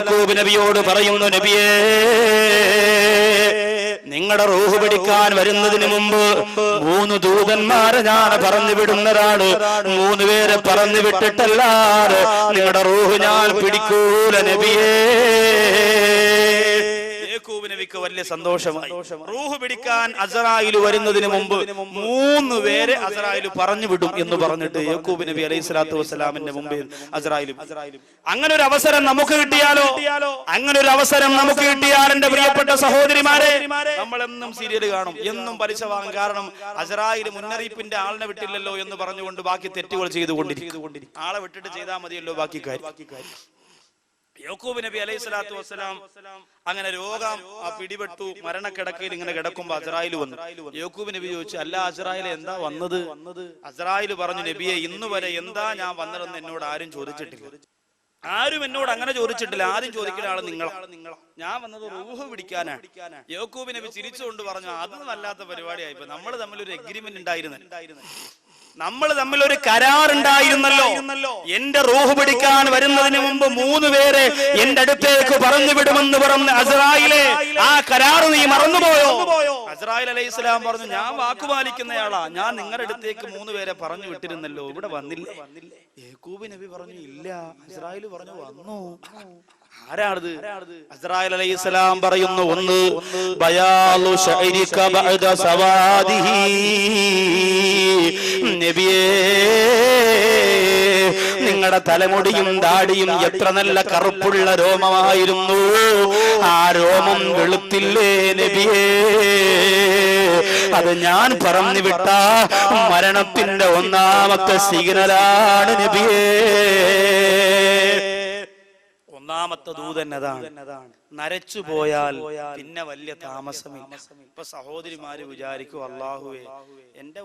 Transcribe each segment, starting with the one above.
യക്കൂബ് നബിയോട് പറയുന്നു നബിയേ നിങ്ങളുടെ റൂഹ് പിടിക്കാൻ വരുന്നതിന് മുമ്പ് മൂന്ന് ദൂതന്മാരെ ഞാൻ പറഞ്ഞു വിടുന്നതാണ്. മൂന്ന് പേരെ പറഞ്ഞു വിട്ടിട്ടല്ലാതെ നിങ്ങളുടെ റൂഹ് ഞാൻ പിടിക്കൂല നബിയേ. നബിക്ക് വലിയ സന്തോഷമായി. റൂഹ് പിടിക്കാൻ അസറായിൽ വരുന്നതിന് മുമ്പ് മൂന്ന് പേരെ അസറായിൽ പറഞ്ഞു വിടും എന്ന് പറഞ്ഞിട്ട് യക്കൂബ് നബി അലൈഹി സ്വലാത്തു വസ്സലാമിന്റെ മുമ്പിൽ അസറായിലും അങ്ങനെ ഒരു അവസരം നമുക്ക് കിട്ടിയാലോ? അങ്ങനെ ഒരു അവസരം നമുക്ക് കിട്ടിയാൽ എന്റെ പ്രിയപ്പെട്ട സഹോദരിമാരെ നമ്മളെന്നും സീരിയൽ കാണും. എന്നും പലിശ വാങ്ങും കാരണം അസറായിൽ മുന്നറിയിപ്പിന്റെ ആളിനെ വിട്ടില്ലല്ലോ എന്ന് പറഞ്ഞുകൊണ്ട് ബാക്കി തെറ്റുകൾ ചെയ്തുകൊണ്ടിരിക്കും. ആളെ വിട്ടിട്ട് ചെയ്താൽ മതിയല്ലോ ബാക്കി കാര്യം. യോക്കൂബ് നബി അലൈഹി സ്വലാത്തു വസ്സലാം അങ്ങനെ രോഗം പിടിപെട്ടു മരണക്കിടക്കയിൽ ഇങ്ങനെ കിടക്കുമ്പോ അസറായിൽ വന്നു. യോക്കൂബ് നബി ചോദിച്ചു അല്ല അസറായിൽ എന്താ വന്നത്? അസറായിൽ പറഞ്ഞു നബിയെ ഇന്നു വരെ എന്താ ഞാൻ വന്നതെന്ന് എന്നോട് ആരും ചോദിച്ചിട്ടില്ല. ആരും എന്നോട് അങ്ങനെ ചോദിച്ചിട്ടില്ല. ആദ്യം ചോദിക്കുന്ന ആൾ നിങ്ങളാണ് ഞാൻ വന്നത് റൂഹ് പിടിക്കാനാണ് യോക്കൂബ് നബി ചിരിച്ചുകൊണ്ട് പറഞ്ഞു അതൊന്നും അല്ലാത്ത പരിപാടിയായി നമ്മൾ തമ്മിൽ ഒരു എഗ്രിമെന്റ് ഉണ്ടായിരുന്നു നമ്മൾ തമ്മിൽ ഒരു കരാറുണ്ടായിരുന്നല്ലോ എന്റെ റൂഹ് പിടിക്കാൻ വരുന്നതിന് മുമ്പ് മൂന്ന് പേരെ എന്റെ അടുത്തേക്ക് പറഞ്ഞു വിടുമെന്ന് പറഞ്ഞ അസറായിലെ ആ കരാറ് നീ മറന്നുപോയോ? അസറായിൽ അലൈഹി സ്വലാം പറഞ്ഞു ഞാൻ വാക്കുപാലിക്കുന്നയാളാ ഞാൻ നിങ്ങളുടെ അടുത്തേക്ക് മൂന്ന് പേരെ പറഞ്ഞു വിട്ടിരുന്നല്ലോ. ഇവിടെ വന്നില്ല. യേക്കൂബ് നബി പറഞ്ഞു ഇല്ല. അസറായിൽ പറഞ്ഞു വന്നു. ആരാണത്? അസ്രായേൽ അലൈഹി സ്വലാം പറയുന്നു ഒന്ന് ബയാലു ശൈരിക ബഅദ സവാദിഹി. നബിയേ നിങ്ങളുടെ തലമുടിയും ദാടിയും എത്ര നല്ല കറുപ്പുള്ള രോമമായിരുന്നു. ആ രോമം വെളുത്തില്ലേ നബിയേ? അത് ഞാൻ പറഞ്ഞു വിട്ട മരണത്തിന്റെ ഒന്നാമത്തെ സിഗ്നലാണ് നബിയേ. ഒന്നാമത്തെ ദൂതൻ അതാണ്. നരച്ചു പോയാൽ പിന്നെ വലിയ താമസമില്ല. ഇപ്പൊ സഹോദരിമാര് വിചാരിക്കും അള്ളാഹുവേ എന്റെ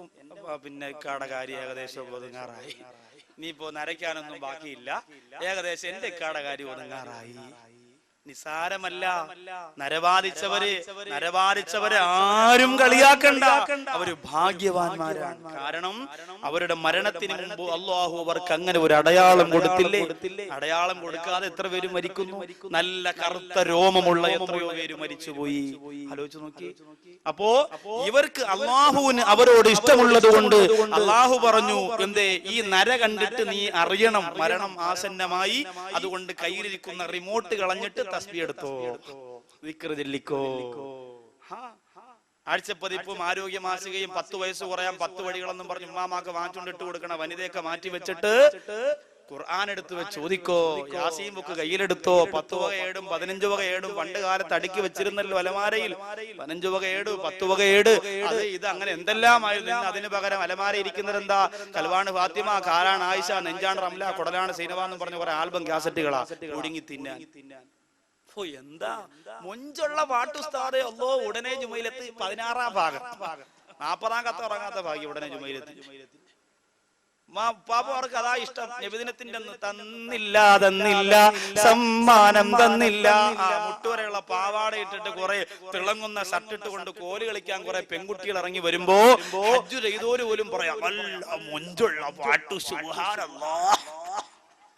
പിന്നെ ഇക്കാടെ കാര്യം ഏകദേശം ഒതുങ്ങാറായി. ഇനിയിപ്പോ നരയ്ക്കാനൊന്നും ബാക്കിയില്ല. ഏകദേശം എന്റെ ഇക്കാടെ കാര്യം ഒതുങ്ങാറായി. നിസാരമല്ല. നരവാദിച്ചവര് നരവാദിച്ചവര്. ആരും കളിയാക്കണ്ട. അവർ ഭാഗ്യവാന്മാരാണ്. കാരണം അവരുടെ മരണത്തിന് മുമ്പ് അള്ളാഹു അവർക്ക് അങ്ങനെ ഒരു അടയാളം കൊടുത്തില്ലേ? അടയാളം കൊടുക്കാതെ എത്ര പേര് മരിക്കുന്നു? നല്ല കറുത്ത രോമമുള്ള എത്രയോ പേര് മരിച്ചുപോയി. ആലോചിച്ച് നോക്കി. അപ്പോ ഇവർക്ക് അള്ളാഹുവിന് അവരോട് ഇഷ്ടമുള്ളത് കൊണ്ട് അള്ളാഹു പറഞ്ഞു എന്തേ ഈ നര കണ്ടിട്ട് നീ അറിയണം മരണം ആസന്നമായി. അതുകൊണ്ട് കയ്യിലിരിക്കുന്ന റിമോട്ട് കളഞ്ഞിട്ട് തസ്ബി എടുത്തോ? ദിക്റ് ചൊല്ലിക്കോ. ആഴ്ചപ്പതിപ്പും ആരോഗ്യ മാസികയും പത്ത് വയസ്സ് കുറയാൻ പത്ത് വഴികളെന്നും പറഞ്ഞ് ഉമ്മാമാക്ക് വാങ്ങിച്ചുകൊണ്ടിട്ട് കൊടുക്കണ വനിതയൊക്കെ മാറ്റി വെച്ചിട്ട് ഖുർആൻ എടുത്ത് വെച്ച് ചോദിക്കോ? യാസീൻ ബുക്ക് കയ്യിലെടുത്തോ? പത്ത് വക ഏടും പതിനഞ്ച് വക ഏടും പണ്ട് കാലത്ത് അടുക്കി വെച്ചിരുന്നല്ലോ അലമാരയിൽ. പതിനഞ്ച് വക ഏട് പത്ത് വക ഏട്. അത് ഇത് അങ്ങനെ എന്തെല്ലാമായിരുന്നു? ആയിരുന്നു അതിന് പകരം അലമാര ഇരിക്കുന്നത് എന്താ? കൽവാണ് ഫാത്തിമ കാലാണ് ആയിഷ നെഞ്ചാണ് റംല കുടലാണ് സീനവ എന്ന് പറഞ്ഞ കുറെ ആൽബം കാസറ്റുകളാ. ഒടുങ്ങി തിന്നാൻ തിന്നാൻ. ഓ എന്താ? മൊഞ്ചുള്ള പാട്ടുസ്താദെ അല്ലോ ഉടനെ ജുമയിലെത്തി പതിനാറാം ഭാഗം. നാപ്പതാം കത്ത് ഉറങ്ങാത്ത ഭാഗ്യം ഉടനെ ജുമയിലെത്തി പാപ്പവർക്ക് അതാ ഇഷ്ടം. നിബിദിനത്തിന്റെ തന്നില്ല തന്നില്ല. സമ്മാനം തന്നില്ല. മുട്ടുവരെയുള്ള പാവാട ഇട്ടിട്ട് കുറെ തിളങ്ങുന്ന ഷർട്ട് ഇട്ട് കൊണ്ട് കോൽ കളിക്കാൻ കുറെ പെൺകുട്ടികൾ ഇറങ്ങി വരുമ്പോ ഹജ്ജ് ചെയ്തോര് പോലും പറയാം. നല്ല മൊഞ്ചുള്ള പാട്ടു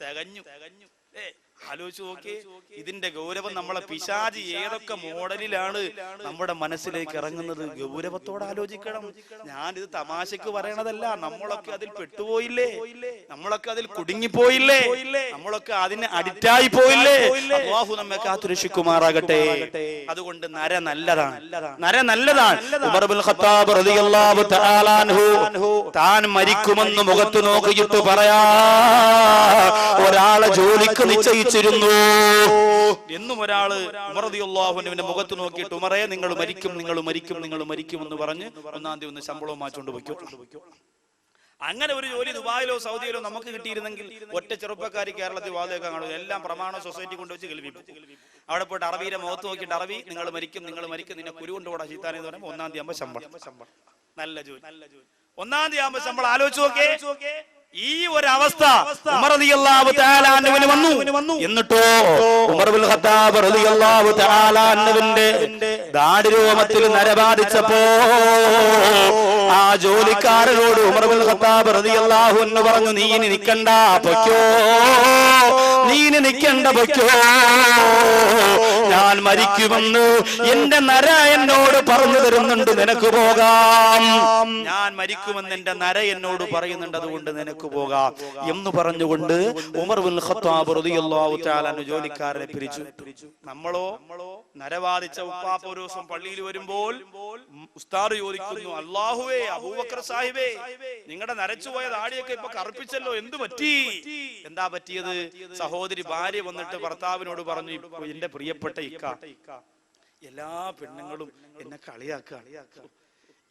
തികഞ്ഞു. തികഞ്ഞു. ഏ ആലോചിച്ച് നോക്കി ഇതിന്റെ ഗൗരവം നമ്മളെ പിശാജി ഏതൊക്കെ മോഡലിലാണ് നമ്മുടെ മനസ്സിലേക്ക് ഇറങ്ങുന്നത്? ഗൗരവത്തോടെ ആലോചിക്കണം. ഞാൻ ഞാനിത് തമാശക്ക് പറയണതല്ല നമ്മളൊക്കെ അതിൽ പെട്ടുപോയില്ലേ? നമ്മളൊക്കെ അതിൽ കുടുങ്ങിപ്പോയില്ലേ? നമ്മളൊക്കെ അതിന് അഡിക്റ്റായി പോയില്ലേ? അള്ളാഹു നമ്മെ കാത്തുരക്ഷിക്കുമാറാകട്ടെ അതുകൊണ്ട് നര നല്ലതാണ്. നര നല്ലതാണ്. താൻ മരിക്കുമെന്ന് മുഖത്ത് നോക്കിയിട്ട് പറയാ. ഒരാളെ ജോലിക്ക് നിശ്ചയിച്ചിരുന്നു എന്നും ഒരാൾ ഉമറദിയുള്ളാഹുവിന്റെ മുഖത്ത് നോക്കിയിട്ട് ഉമറേ നിങ്ങൾ മരിക്കും നിങ്ങൾ മരിക്കും നിങ്ങൾ മരിക്കും എന്ന് പറഞ്ഞ് ഒന്നാം തീയതി ഒന്ന് ശമ്പളവും മാറ്റുകൊണ്ട് വയ്ക്കും. അങ്ങനെ ഒരു ജോലി ദുബായിലോ സൗദിയിലോ നമുക്ക് കിട്ടിയിരുന്നെങ്കിൽ ഒറ്റ ചെറുപ്പക്കാരി കേരളത്തിൽ വാതകം കാണും. എല്ലാം പ്രമാണ സൊസൈറ്റി കൊണ്ടുവച്ച് കേൾവിക്കും. അവിടെ പോയിട്ട് അറബിയുടെ മുഖത്ത് നോക്കിയിട്ട് അറബി നിങ്ങൾ മരിക്കും നിങ്ങൾ മരിക്കും നിന്നെ കുരു കൊണ്ടുപോടാ ചീത്താനെന്ന് പറയുമ്പോൾ ഒന്നാം തീയതി ആകുമ്പോൾ ശമ്പളം. നല്ല ജോലി. നല്ല ജോലി ഒന്നാം തീയതി ആകുമ്പോൾ ശമ്പളം. ആലോചിച്ച് നോക്കേ ഈ ഒരു അവസ്ഥ ഉമർ വന്നു. എന്നിട്ടോ ഉമർ ബിൻ ഖത്താബ് നരബാധിച്ചപ്പോ ആ ജോലിക്കാരനോട് ഉമർ ബിൻ ഖത്താബ് അൻഹു പറഞ്ഞു നീ ഇനി പൊയ്ക്കോ. നീ ഇനി വയ്ക്കോ ഞാൻ മരിക്കുമെന്ന് എന്റെ നര എന്നോട് പറഞ്ഞു തരുന്നുണ്ട് നിനക്ക് പോകാം. ഞാൻ മരിക്കുമെന്ന് എന്റെ നര എന്നോട് പറയുന്നുണ്ട് അതുകൊണ്ട് നിനക്ക് പോകാം എന്ന് പറഞ്ഞുകൊണ്ട് ഉമർ ഖത്താബ് തആല ജോലിക്കാരനെ പിരിച്ചു. നമ്മളോ നരവാദിച്ച ഉപ്പാപ്പ ഒരു ദിവസം പള്ളിയിൽ വരുമ്പോൾ ഉസ്താദ് ചോദിക്കുന്നു അള്ളാഹുവേ അബൂബക്കർ സാഹിബേ നിങ്ങളുടെ നരച്ചുപോയ താടിയൊക്കെ ഇപ്പൊ കറുപ്പിച്ചല്ലോ എന്ത് പറ്റി? എന്താ പറ്റിയത്? സഹോദരി ഭാര്യ വന്നിട്ട് ഭർത്താവിനോട് പറഞ്ഞു "ഇപ്പൊ എന്റെ പ്രിയപ്പെട്ട ഇക്ക. എല്ലാ പെണ്ണുങ്ങളും എന്നെ കളിയാക്കുക.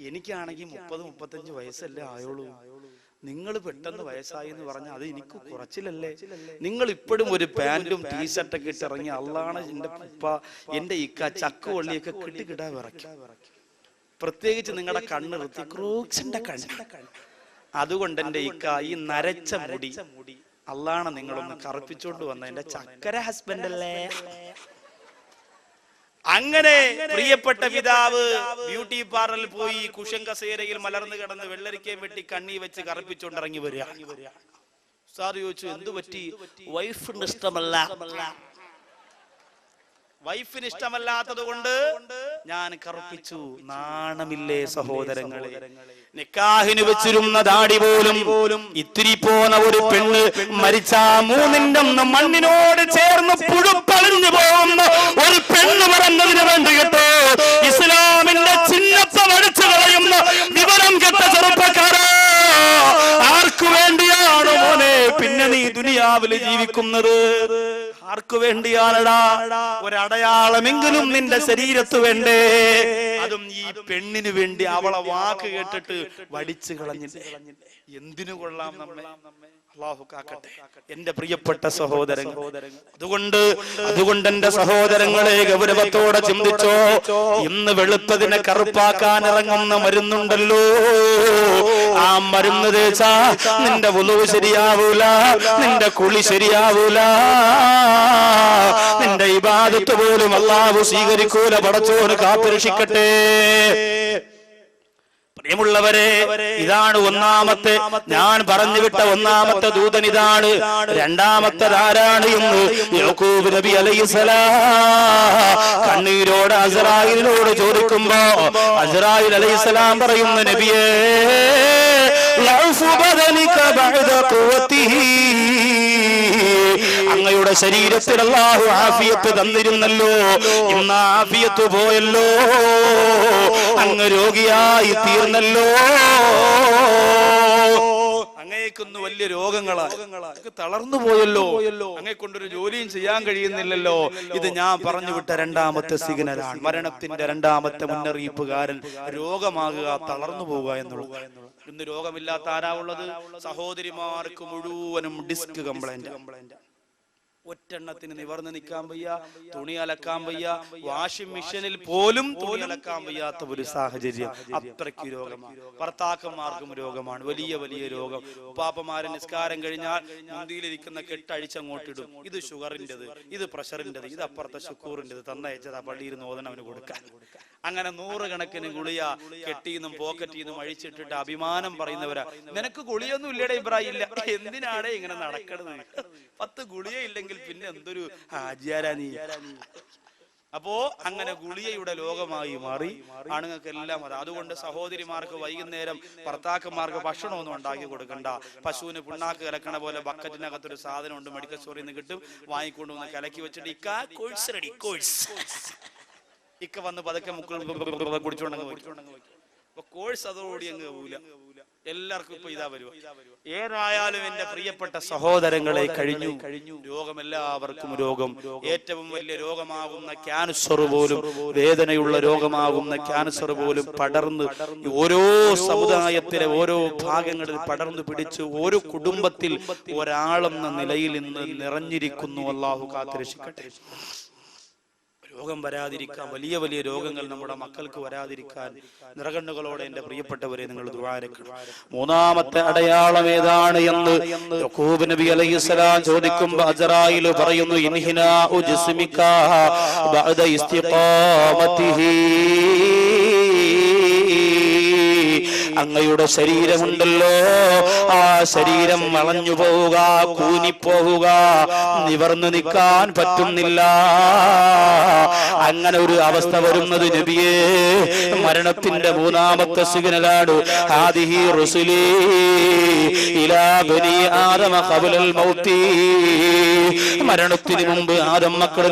എനിക്കാണെങ്കിൽ മുപ്പത് മുപ്പത്തഞ്ച് വയസ്സല്ലേ ആയോളൂ നിങ്ങൾ പെട്ടെന്ന് വയസ്സായി എന്ന് പറഞ്ഞാൽ അത് എനിക്ക് കുറച്ചിലല്ലേ? നിങ്ങൾ ഇപ്പോഴും ഒരു പാന്റും ടീഷർട്ടൊക്കെ ഇട്ട് ഇറങ്ങി അള്ളാണ് എന്റെ ഉപ്പ എന്റെ ഇക്ക ചക്ക കൊള്ളിയൊക്കെ കിട്ടിക്കിടാ വിറയ്ക്കും. പ്രത്യേകിച്ച് നിങ്ങളുടെ കണ്ണ് ഋത്തിക്രൂക്സിന്റെ കണ്ണ്. അതുകൊണ്ട് എന്റെ ഇക്ക ഈ നരച്ച മുടി. അള്ളാണ് നിങ്ങളൊന്ന് കറുപ്പിച്ചോണ്ട് വന്ന എന്റെ ചക്കര ഹസ്ബൻഡ് അല്ലേ അങ്ങനെ പ്രിയപ്പെട്ട പിതാവ് ബ്യൂട്ടി പാർലറിൽ പോയി കുഷൻ കസേരയിൽ മലർന്നു കിടന്ന് വെള്ളരിക്കയും വെട്ടി കണ്ണി വെച്ച് കറുപ്പിച്ചോണ്ടിറങ്ങി വരിക. സാർ ചോദിച്ചു എന്തു പറ്റി? വൈഫിന് ഇഷ്ടമല്ല? വൈഫിന് ഇഷ്ടമല്ലാത്തത് കൊണ്ട് ഞാൻ കറുപ്പിച്ചു. നാണമില്ലേ സഹോദരങ്ങളെ? നിക്കാഹിന് വെച്ചിരുന്ന ദാടി പോലും പോലും ഇത്തിരി പോന ഒരു പെണ്ണ് മരിച്ച മൂന്നിന്റെ മണ്ണിനോട് ചേർന്ന് പുഴുപ്പളിഞ്ഞു പോകുന്ന ഒരു പെണ്ണ് പറഞ്ഞതിന് വേണ്ടി കേട്ടോ. ഇസ്ലാമിന്റെ ചിഹ്നത്തെ വടിച്ചു കളയുന്ന വിവരം കെട്ട ചെറുപ്പക്കാരാ. ആർക്കു വേണ്ടിയാണ് മോനെ? പിന്നെ നീ ദുനിയാവിൽ ജീവിക്കുന്നത്? ആർക്കു വേണ്ടിയാണടാ? ഒരടയാളമെങ്കിലും നിന്റെ ശരീരത്ത് വേണ്ടേ? അതും ഈ പെണ്ണിന് വേണ്ടി അവളെ വാക്ക് കേട്ടിട്ട് വടിച്ചു കളഞ്ഞിട്ട്. എന്തിനു കൊള്ളാം നമ്മെ? കാക്കട്ടെ എന്റെ പ്രിയപ്പെട്ട സഹോദരൻ അതുകൊണ്ട് അതുകൊണ്ട് എന്റെ സഹോദരങ്ങളെ ഗൗരവത്തോടെ ചിന്തിച്ചോ. ഇന്ന് വെളുത്തതിനെ കറുപ്പാക്കാൻ ഇറങ്ങുന്ന മരുന്നുണ്ടല്ലോ. ആ മരുന്ന് തേച്ചാ നിന്റെ ഉളവ് ശരിയാവൂല. നിന്റെ കുളി ശരിയാവൂല. നിന്റെ ഇബാദത്ത് പോലും അള്ളാഹു സ്വീകരിക്കൂല. പടച്ചോന് കാത്തുരക്ഷിക്കട്ടെ പ്രിയമുള്ളവരെ ഇതാണ് ഒന്നാമത്തെ ഞാൻ പറഞ്ഞു വിട്ട ഒന്നാമത്തെ ദൂതൻ ഇതാണ് രണ്ടാമത്തെ ആരാണ് എന്ന് യോക്കൂബ് നബി അലൈഹിസ്സലാ കണ്ണീരോട് അസറായിലിനോട് ചോദിക്കുമ്പോ അസറായിൽ അലൈസലാം പറയുന്നു നബിയേ അങ്ങയുടെ ശരീരത്തിൽ അള്ളാഹു ആഫിയത്ത് തന്നിരുന്നല്ലോ. ഇന്ന് ആഫിയത്ത് പോയല്ലോ. അങ്ങ് രോഗിയായി തീർന്നല്ലോ. അങ്ങേക്കൊന്ന് വലിയ രോഗങ്ങളാ അങ്ങ് തളർന്നു പോയല്ലോ. അങ്ങേ ജോലിയും ചെയ്യാൻ കഴിയുന്നില്ലല്ലോ. ഇത് ഞാൻ പറഞ്ഞു വിട്ട രണ്ടാമത്തെ സിഗ്നലാണ്. മരണത്തിന്റെ രണ്ടാമത്തെ മുന്നറിയിപ്പുകാരൻ രോഗമാകുക തളർന്നു പോവുക എന്നുള്ളത്. ഇന്ന് രോഗമില്ലാത്ത ആരാ ഉള്ളത്? സഹോദരിമാർക്ക് മുഴുവനും ഡിസ്ക് കംപ്ലൈന്റ് കംപ്ലൈന്റ്. ഒറ്റെണ്ണത്തിന് നിവർന്ന് നിൽക്കാൻ വയ്യ തുണി അലക്കാൻ വയ്യ വാഷിംഗ് മെഷീനിൽ പോലും തുണി അലക്കാൻ വയ്യാത്ത ഒരു സാഹചര്യം. അത്രയ്ക്ക് രോഗമാണ് ഭർത്താക്കന്മാർക്കും രോഗമാണ്. വലിയ വലിയ രോഗം. പാപ്പമാരെ നിസ്കാരം കഴിഞ്ഞാൽ മുന്തിയിലിരിക്കുന്ന കെട്ടഴിച്ചങ്ങോട്ടിടും. ഇത് ഷുഗറിന്റെത് ഇത് പ്രഷറിന്റെത് ഇത് അപ്പുറത്തെ ഷുക്കൂറിന്റെത്. തന്നയച്ചത് ആ പള്ളിയിൽ നോദന അവന് കൊടുക്കാൻ. അങ്ങനെ നൂറുകണക്കിന് ഗുളിയ കെട്ടിന്നും പോക്കറ്റിന്നും അഴിച്ചിട്ടിട്ട് അഭിമാനം പറയുന്നവരാ. നിനക്ക് ഗുളിയൊന്നും ഇല്ലടേ ഇബ്രാഹിം ഇല്ല. എന്തിനാണ് ഇങ്ങനെ നടക്കണത്? പത്ത് ഗുളിയ ഇല്ലെങ്കിൽ പിന്നെ എന്തൊരു ഹാജിയാരാ നീ? അപ്പോ അങ്ങനെ ഗുളിയയുടെ ലോകമായി മാറി ആണുങ്ങൾക്ക് എല്ലാം അത് അതുകൊണ്ട് സഹോദരിമാർക്ക് വൈകുന്നേരം ഭർത്താക്കന്മാർക്ക് ഭക്ഷണമൊന്നും ഉണ്ടാക്കി കൊടുക്കണ്ട. പശുവിന് പിണ്ണാക്ക് കലക്കണ പോലെ ബക്കറ്റിനകത്തൊരു സാധനം ഉണ്ട് മെഡിക്കൽ സ്റ്റോറിൽ നിന്ന് കിട്ടും. വാങ്ങിക്കൊണ്ട് വന്ന് കലക്കി വെച്ചിട്ട് ഇക്കാ കോഴ്സ് റെഡി കോഴ്സ് ഇക്ക വന്ന് പതുക്കെ മുക്കൾ കുടിച്ചോണ്ടെങ്കിൽ കോഴ്സ് അതോടുകൂടി അങ്ങ് പോവില്ല. എല്ലാവർക്കും ഇപ്പൊ ഇതാ വരുക ഏതായാലും എന്റെ പ്രിയപ്പെട്ട സഹോദരങ്ങളെ കഴിഞ്ഞു. കഴിഞ്ഞു. രോഗം എല്ലാവർക്കും രോഗം. ഏറ്റവും വലിയ രോഗമാകുന്ന ക്യാൻസർ പോലും വേദനയുള്ള രോഗമാകുന്ന ക്യാൻസർ പോലും പടർന്ന് ഓരോ സമുദായത്തിലെ ഓരോ ഭാഗങ്ങളിൽ പടർന്നു പിടിച്ച് ഓരോ കുടുംബത്തിൽ ഒരാളെന്ന നിലയിൽ ഇന്ന് നിറഞ്ഞിരിക്കുന്നു. അള്ളാഹു കാത്തിരക്ഷിക്കട്ടെ. രോഗം വരാതിരിക്കാൻ വലിയ വലിയ രോഗങ്ങൾ നമ്മുടെ മക്കൾക്ക് വരാതിരിക്കാൻ നിറകണ്ണുകളോടെ എന്റെ പ്രിയപ്പെട്ടവരെ നിങ്ങൾ ദുവാരക്കണം മൂന്നാമത്തെ അടയാളം ഏതാണ് എന്ന് യക്കൂബ് നബി അലൈഹിസ്സലാം ചോദിക്കുമ്പോൾ അസറായിൽ പറയുന്നു ഇൻഹിനാ ഉജ്സ്മിക ബഅദ ഇസ്തിഖാമതിഹി അങ്ങയുടെ ശരീരമുണ്ടല്ലോ. ആ ശരീരം വളഞ്ഞു പോവുക കൂനിപ്പോവുക. നിവർന്നു നിൽക്കാൻ പറ്റുന്നില്ല. അങ്ങനെ ഒരു അവസ്ഥ വരുന്നത് നബിയേ മരണത്തിന്റെ മൂന്നാമത്തെ സിഗ്നലാണ്. ഹാദിഹി ഇലാ ബനി മരണത്തിന് മുമ്പ് ആദം മക്കൾ